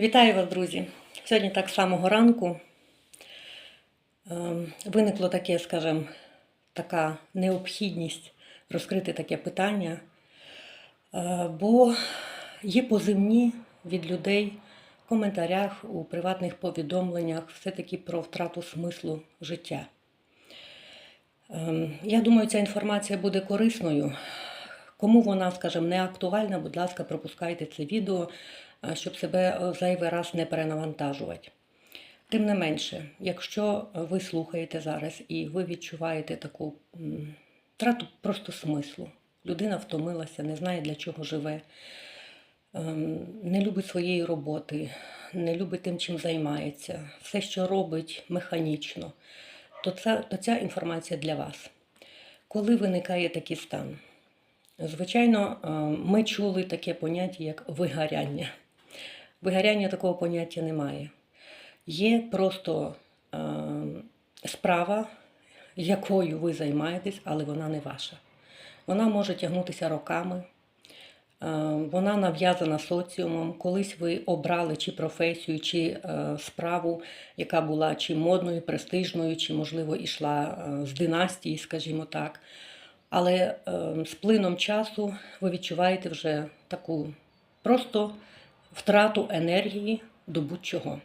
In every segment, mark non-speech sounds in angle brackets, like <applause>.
Вітаю вас, друзі! Сьогодні так самого ранку ем, виникло таке, скажімо, така необхідність розкрити таке питання, Е, бо є позивні від людей в коментарях, у приватних повідомленнях все-таки про втрату смислу життя. Ем, Я думаю, ця інформація буде корисною. Кому вона, скажімо, не актуальна, будь ласка, пропускайте це відео, щоб себе е, зайвий раз не перенавантажувати. Тим не менше, якщо ви слухаєте зараз і ви відчуваєте таку втрату просто смислу, людина втомилася, не знає для чого живе, ем, не любить своєї роботи, не любить тим, чим займається, все, що робить механічно, то ця, то ця інформація для вас. Коли виникає такий стан? Звичайно, е, ми чули таке поняття, як вигоряння. Вигоряння такого поняття немає. Є просто е, справа, якою ви займаєтесь, але вона не ваша. Вона може тягнутися роками, е, вона нав'язана соціумом. Колись ви обрали чи професію, чи е, справу, яка була чи модною, престижною, чи, можливо, йшла е, з династії, скажімо так. Але е, з плином часу ви відчуваєте вже таку просто втрату енергії до будь-чого.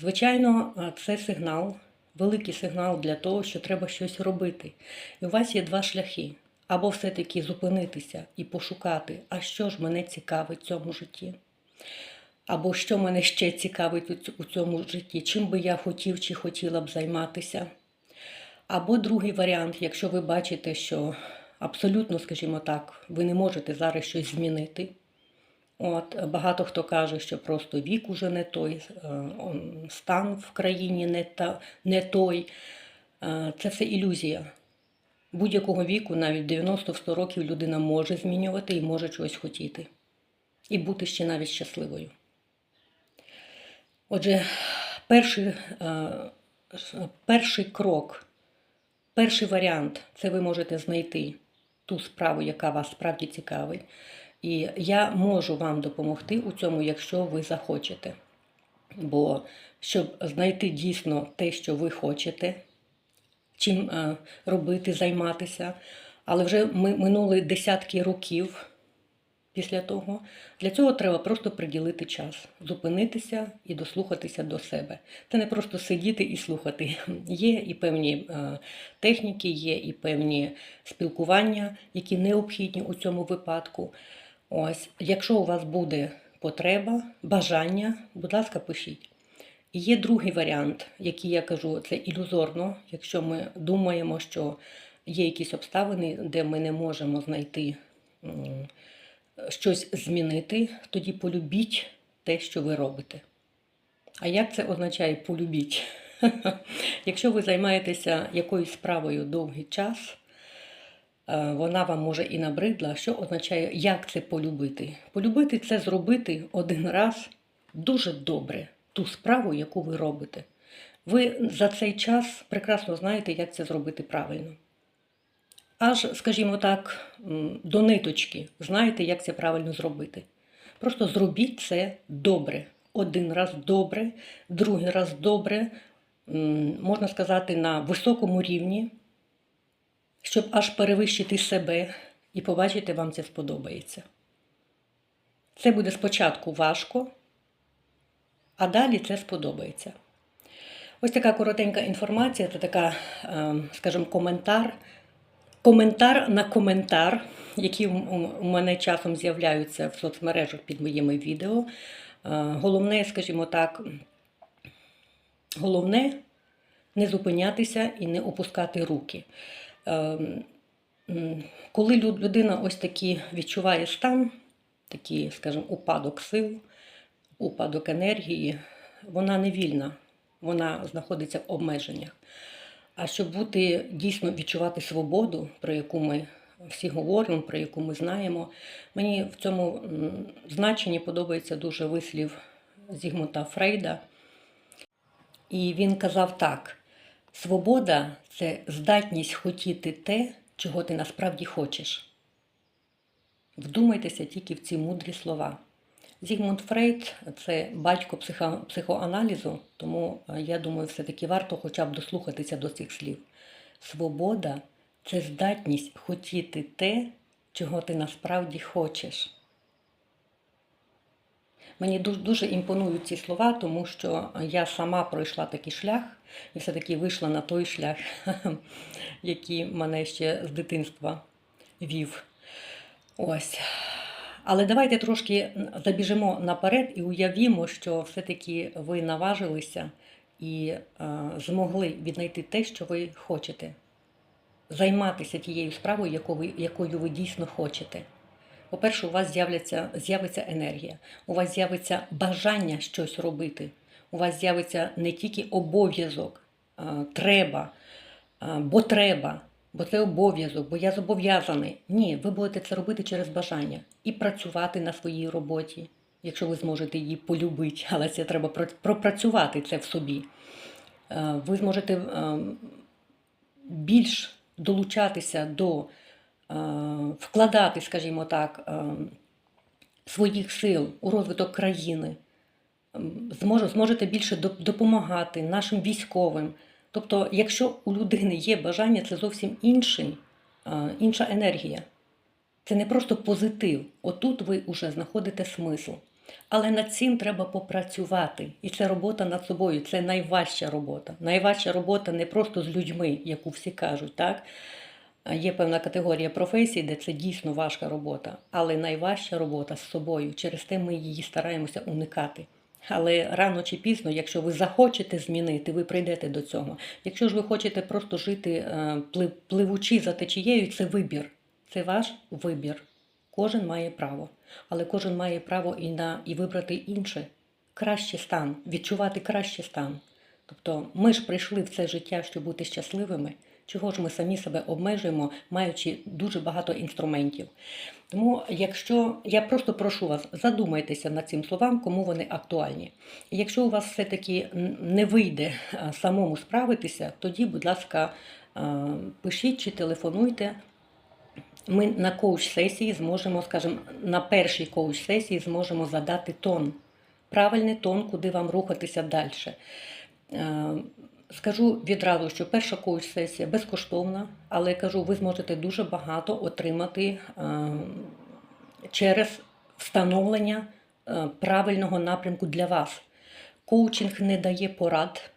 Звичайно, це сигнал, великий сигнал для того, що треба щось робити. І у вас є два шляхи. Або все-таки зупинитися і пошукати, а що ж мене цікавить в цьому житті. Або що мене ще цікавить у цьому житті, чим би я хотів чи хотіла б займатися. Або другий варіант, якщо ви бачите, що абсолютно, скажімо так, ви не можете зараз щось змінити. От, багато хто каже, що просто вік уже не той, е, стан в країні не, та, не той. Е, Це все ілюзія. Будь-якого віку, навіть 90-100 років, людина може змінювати і може чогось хотіти. І бути ще навіть щасливою. Отже, перший, е, перший крок, перший варіант це ви можете знайти ту справу, яка вас справді цікавить. І я можу вам допомогти у цьому, якщо ви захочете. Бо щоб знайти дійсно те, що ви хочете, чим е, робити, займатися. Але вже ми минули десятки років після того. Для цього треба просто приділити час, зупинитися і дослухатися до себе. Це не просто сидіти і слухати. Є і певні е, техніки, є і певні спілкування, які необхідні у цьому випадку. Ось, якщо у вас буде потреба, бажання, будь ласка, пишіть. І є другий варіант, який я кажу, це ілюзорно, якщо ми думаємо, що є якісь обставини, де ми не можемо знайти щось змінити, тоді полюбіть те, що ви робите. А як це означає полюбіть? <laughs> Якщо ви займаєтеся якоюсь справою довгий час, вона вам може і набридла. Що означає, як це полюбити? Полюбити це зробити один раз дуже добре ту справу, яку ви робите. Ви за цей час прекрасно знаєте, як це зробити правильно. Аж, скажімо так, до ниточки знаєте, як це правильно зробити. Просто зробіть це добре. Один раз добре, другий раз добре, можна сказати, на високому рівні, щоб аж перевищити себе і побачити, вам це сподобається. Це буде спочатку важко, а далі це сподобається. Ось така коротенька інформація, це така, е, скажімо, коментар. Коментар на коментар, які у- мене часом з'являються в соцмережах під моїми відео. Е, Головне, скажімо так, головне не зупинятися і не опускати руки. Ем, Коли людина ось таки відчуває стан, такий, скажімо, упадок сил, упадок енергії, вона не вільна, вона знаходиться в обмеженнях. А щоб бути дійсно відчувати свободу, про яку ми всі говоримо, про яку ми знаємо, мені в цьому значенні подобається дуже вислів Зігмунда Фрейда. І він казав так: свобода це здатність хотіти те, чого ти насправді хочеш. Вдумайтеся тільки в ці мудрі слова. Зігмунд Фрейд це батько психо- психоаналізу, тому е, я думаю, все-таки варто хоча б дослухатися до цих слів. Свобода це здатність хотіти те, чого ти насправді хочеш. Мені дуже, дуже імпонують ці слова, тому що я сама пройшла такий шлях і все-таки вийшла на той шлях, <laughs> який мене ще з дитинства вів. Ось. Але давайте трошки забіжимо наперед і уявімо, що все-таки ви наважилися і е, змогли віднайти те, що ви хочете. Займатися тією справою, якою ви дійсно хочете. По-перше, у вас з'являться, з'явиться енергія, у вас з'явиться бажання щось робити, у вас з'явиться не тільки обов'язок, треба, бо треба, бо це обов'язок, бо я зобов'язаний. Ні, ви будете це робити через бажання і працювати на своїй роботі, якщо ви зможете її полюбити, але це треба пропрацювати це в собі. Е, Ви зможете ем, більш долучатися до вкладати, скажімо так, е, своїх сил у розвиток країни, зможете більше допомагати нашим військовим. Тобто, якщо у людини є бажання, це зовсім інший, е, інша енергія. Це не просто позитив. Отут ви вже знаходите смисл. Але над цим треба попрацювати. І це робота над собою. Це найважча робота. Найважча робота не просто з людьми, яку всі кажуть, так? А Є певна категорія професій, де це дійсно важка робота, але найважча робота з собою. Через те ми її стараємося уникати. Але рано чи пізно, якщо ви захочете змінити, ви прийдете до цього. Якщо ж ви хочете просто жити е, пливучи за течією, це вибір. Це ваш вибір. Кожен має право, але кожен має право і на і вибрати інше, кращий стан, відчувати кращий стан. Тобто ми ж прийшли в це життя, щоб бути щасливими. Чого ж ми самі себе обмежуємо, маючи дуже багато інструментів? Тому, якщо я просто прошу вас, задумайтеся над цим словам, кому вони актуальні. Якщо у вас все-таки не вийде самому справитися, тоді, будь ласка, пишіть чи телефонуйте. Ми на коуч-сесії зможемо, скажімо, на першій коуч-сесії зможемо задати тон, правильний тон, куди вам рухатися далі. Скажу відразу, що перша коуч-сесія безкоштовна, але я кажу, ви зможете дуже багато отримати е, через встановлення е, правильного напрямку для вас. Коучинг не дає порад,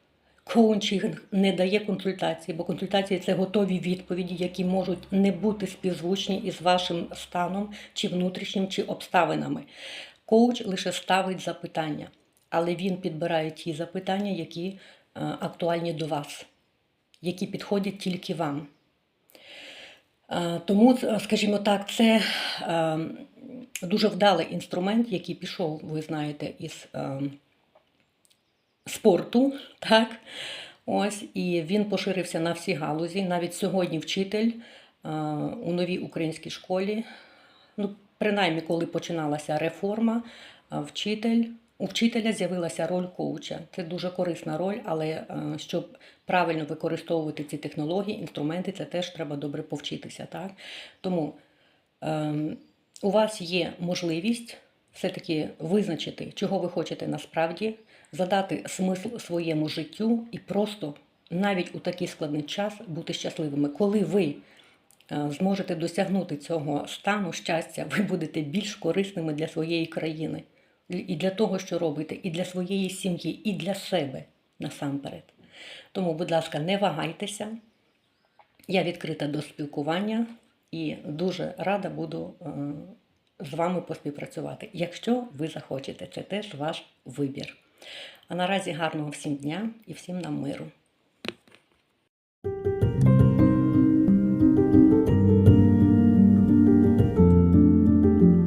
коучинг не дає консультації, бо консультації це готові відповіді, які можуть не бути співзвучні із вашим станом, чи внутрішнім, чи обставинами. Коуч лише ставить запитання, але він підбирає ті запитання, які актуальні до вас, які підходять тільки вам. Е, Тому, е, скажімо так, це е, дуже вдалий інструмент, який пішов, ви знаєте, із е, спорту, так? Ось, і він поширився на всі галузі. Навіть сьогодні вчитель е, у новій українській школі, ну, принаймні, коли починалася реформа, е, вчитель. У вчителя з'явилася роль коуча. Це дуже корисна роль, але е, щоб правильно використовувати ці технології, інструменти, це теж треба добре повчитися. Так? Тому ем, у вас є можливість все-таки визначити, чого ви хочете насправді, задати смисл своєму життю і просто навіть у такий складний час бути щасливими. Коли ви е, зможете досягнути цього стану щастя, ви будете більш корисними для своєї країни. І для того, що робите, і для своєї сім'ї, і для себе насамперед. Тому, будь ласка, не вагайтеся. Я відкрита до спілкування і дуже рада буду е, з вами поспівпрацювати. Якщо ви захочете, це теж ваш вибір. А наразі гарного всім дня і всім нам миру.